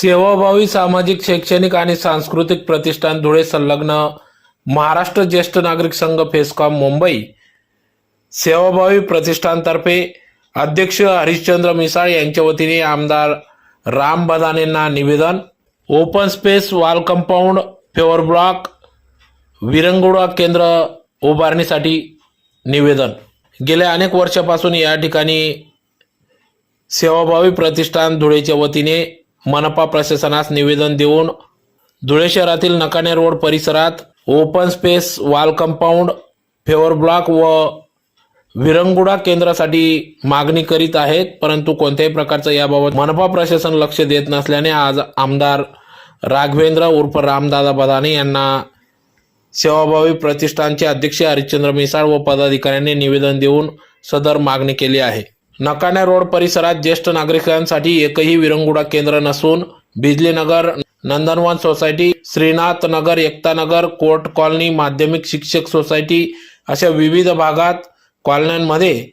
सेवाभावी सामाजिक शैक्षणिक आणि सांस्कृतिक प्रतिष्ठान धुळे संलग्न महाराष्ट्र ज्येष्ठ नागरिक संघ फेसकॉम मुंबई सेवाभावी प्रतिष्ठानतर्फे अध्यक्ष हरिश्चंद्र मिसाळ यांच्या वतीने आमदार राम बदानेंना निवेदन. Open space wall compound paver block विरंगुळा केंद्र उभारणीसाठी निवेदन. गेल्या अनेक वर्षापासून या ठिकाणी सेवाभावी प्रतिष्ठान धुळेच्या वतीने मनपा प्रशासनास निवेदन देऊन धुळे शहरातील नकाने रोड परिसरात open space wall compound paver block व विरंगुडा केंद्रासाठी मागणी करीत आहेत. परंतु कोणत्याही प्रकारचं याबाबत मनपा प्रशासन लक्ष देत नसल्याने आज आमदार राघवेंद्र उर्फ रामदादा बदाने यांना सेवाभावी प्रतिष्ठानचे अध्यक्ष हरिश्चंद्र मिसाळ व पदाधिकाऱ्यांनी निवेदन देऊन सदर मागणी केली आहे. नकाने रोड परिसरात ज्येष्ठ नागरिकांसाठी एकही विरंगुडा केंद्र नसून Bijlinagar Nandanvan society Shrinath Nagar Ekta Nagar court colony माध्यमिक शिक्षक सोसायटी अशा विविध भागात कॉलन्यांमध्ये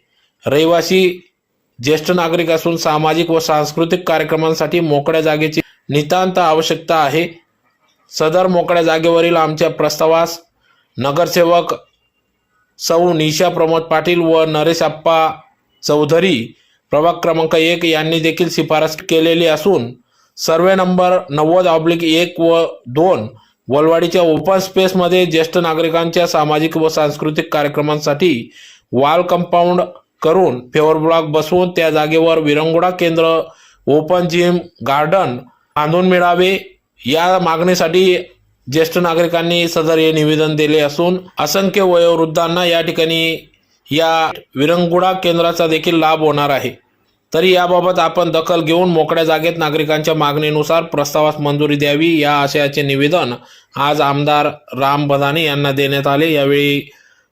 रहिवासी ज्येष्ठ नागरिक असून सामाजिक व सांस्कृतिक कार्यक्रमांसाठी मोकळ्या जागेची नितांत आवश्यकता आहे. सदर मोकळ्या जागेवरील आमच्या प्रस्तावास नगरसेवक सौ निशा प्रमोद पाटील व नरेश आप्पा चौधरी प्रभाग क्रमांक एक यांनी देखील शिफारस केलेली असून सर्वे नंबर नव्वद ऑब्लिक एक व दोन वलवाडीच्या ओपन स्पेसमध्ये ज्येष्ठ नागरिकांच्या सामाजिक व सांस्कृतिक कार्यक्रमांसाठी वॉल कंपाऊंड करून फेवर ब्लॉक बसवून त्या जागेवर विरंगुडा केंद्र ओपन जिम गार्डन बांधून मिळावे. या मागणीसाठी ज्येष्ठ नागरिकांनी सदर हे निवेदन दिले असून असंख्य वयोवृद्धांना या ठिकाणी या विरंगुडा केंद्राचा देखील लाभ होणार आहे. तरी याबाबत आपण दखल घेऊन मोकळ्या जागेत नागरिकांच्या मागणीनुसार प्रस्तावास मंजुरी द्यावी या आशयाचे निवेदन आज आमदार राम बदाने यांना देण्यात आले. यावेळी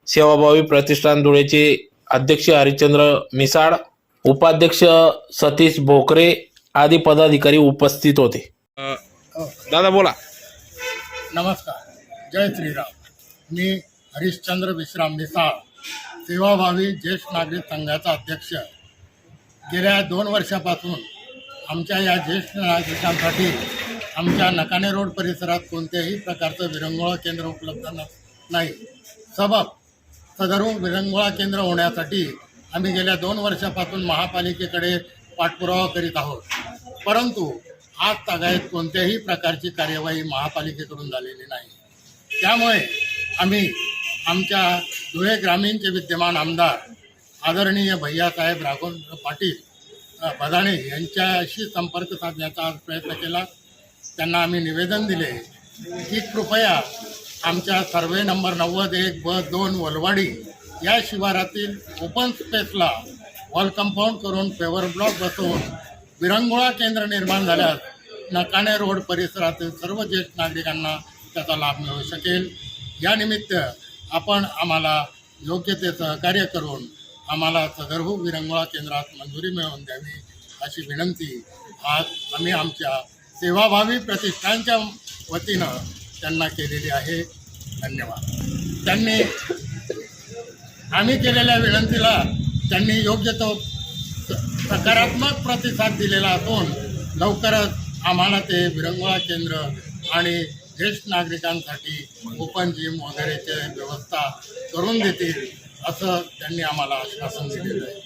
सेवाभावी प्रतिष्ठान धुळेचे अध्यक्ष हरिश्चंद्र मिसाळ उपाध्यक्ष सतीश भोकरे आदी पदाधिकारी उपस्थित होते. दादा बोला. नमस्कार. जय श्रीराम. मी हरिश्चंद्र विश्राम मिसाळ सेवाभावी ज्येष्ठ नागरिक संघाचा अध्यक्ष. गेल्या दोन वर्षापासून आमच्या या ज्येष्ठ नागरिकांसाठी आमच्या नकाने रोड परिसरात कोणत्याही प्रकारचं विरंगुळा केंद्र उपलब्ध न नाही. सबब सदरून विरंगुळा केंद्र होण्यासाठी आम्ही गेल्या दोन वर्षापासून महापालिकेकडे पाठपुरावा करीत आहोत. परंतु आज तागायत कोणत्याही प्रकारची कार्यवाही महापालिकेकडून झालेली नाही. त्यामुळे आम्ही आमच्या धुळे ग्रामीणचे विद्यमान आमदार आदरणीय भैयासाहेब राघवेंद्र पाटील बदाणे यांच्याशी संपर्क साधण्याचा आज प्रयत्न केला. त्यांना आम्ही निवेदन दिले की कृपया आमच्या सर्वे नंबर नव्वद एक ब दोन वलवाडी या शिवारातील ओपन स्पेसला वॉल कंपाऊंड करून पेवर ब्लॉक बसवून विरंगुळा केंद्र निर्माण झाल्यास नकाने रोड परिसरातील सर्व ज्येष्ठ नागरिकांना त्याचा लाभ मिळू शकेल. यानिमित्त आपण आम्हाला योग्य ते सहकार्य करून आम्हाला सदरभू विरंगुळा केंद्रात मंजुरी मिळवून द्यावी अशी विनंती. आज आम्ही आमच्या सेवाभावी प्रतिष्ठानच्या वतीनं त्यांना केलेली आहे. धन्यवाद. त्यांनी आम्ही केलेल्या विनंतीला त्यांनी योग्य तो सकारात्मक प्रतिसाद दिलेला असून लवकरच आम्हाला ते विरंगुळा केंद्र आणि ज्येष्ठ नागरिकांसाठी ओपन जिम वगैरेचे व्यवस्था करून देतील असं त्यांनी आम्हाला आश्वासन दिलेलं आहे.